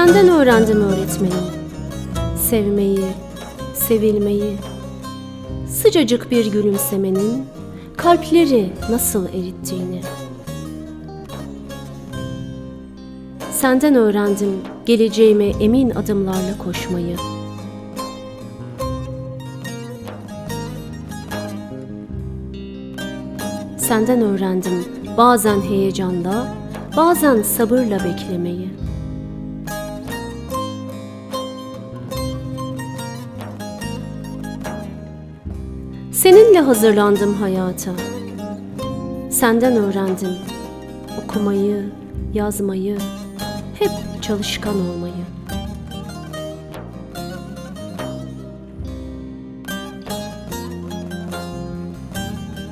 Senden öğrendim öğretmenim. Sevmeyi, sevilmeyi. Sıcacık bir gülümsemenin kalpleri nasıl erittiğini. Senden öğrendim geleceğime emin adımlarla koşmayı. Senden öğrendim bazen heyecanda, bazen sabırla beklemeyi. Seninle hazırlandım hayata. Senden öğrendim okumayı, yazmayı, hep çalışkan olmayı.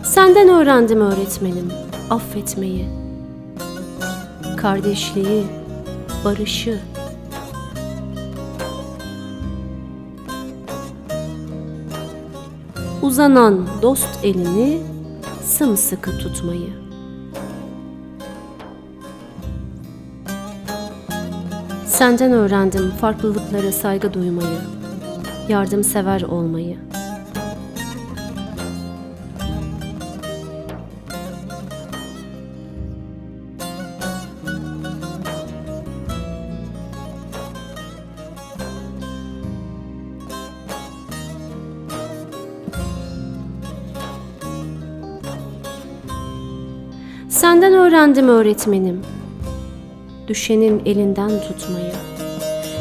Senden öğrendim öğretmenim affetmeyi, kardeşliği, barışı. Uzanan dost elini sımsıkı tutmayı. Senden öğrendim farklılıklara saygı duymayı, yardımsever olmayı. Senden öğrendim öğretmenim. Düşenin elinden tutmayı.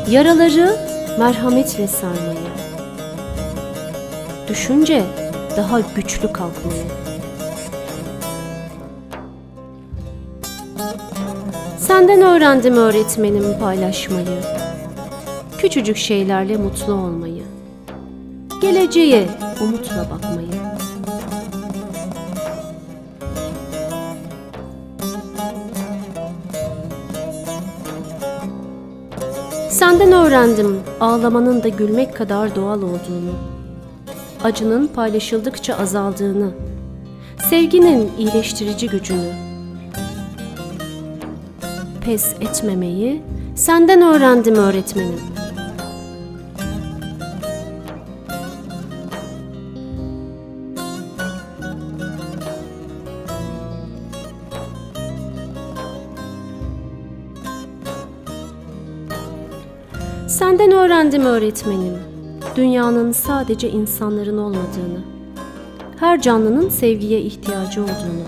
Yaraları merhametle sarmayı. Düşünce daha güçlü kalkmayı. Senden öğrendim öğretmenim paylaşmayı. Küçücük şeylerle mutlu olmayı. Geleceğe umutla bakmayı. Senden öğrendim ağlamanın da gülmek kadar doğal olduğunu. Acının paylaşıldıkça azaldığını. Sevginin iyileştirici gücünü. Pes etmemeyi senden öğrendim öğretmenim. Senden öğrendim öğretmenim. Dünyanın sadece insanların olmadığını. Her canlının sevgiye ihtiyacı olduğunu.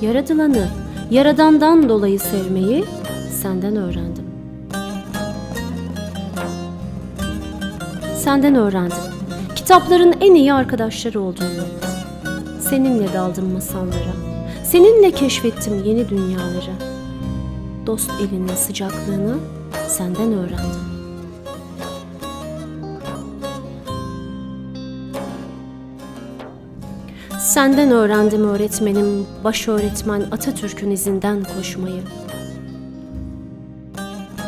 Yaradılanı, yaradandan dolayı sevmeyi senden öğrendim. Senden öğrendim. Kitapların en iyi arkadaşları olduğunu. Seninle daldım masallara. Seninle keşfettim yeni dünyaları. Dost elinin sıcaklığını senden öğrendim. Senden öğrendim öğretmenim, baş öğretmen Atatürk'ün izinden koşmayı.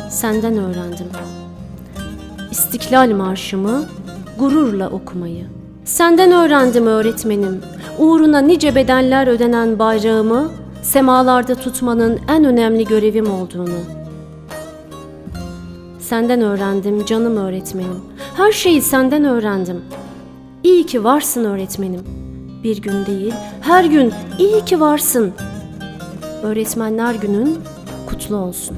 Senden öğrendim. İstiklal Marşımı gururla okumayı. Senden öğrendim öğretmenim, uğruna nice bedeller ödenen bayrağımı semalarda tutmanın en önemli görevim olduğunu. Senden öğrendim canım öğretmenim. Her şeyi senden öğrendim. İyi ki varsın öğretmenim. Bir gün değil, her gün iyi ki varsın. Öğretmenler günün kutlu olsun.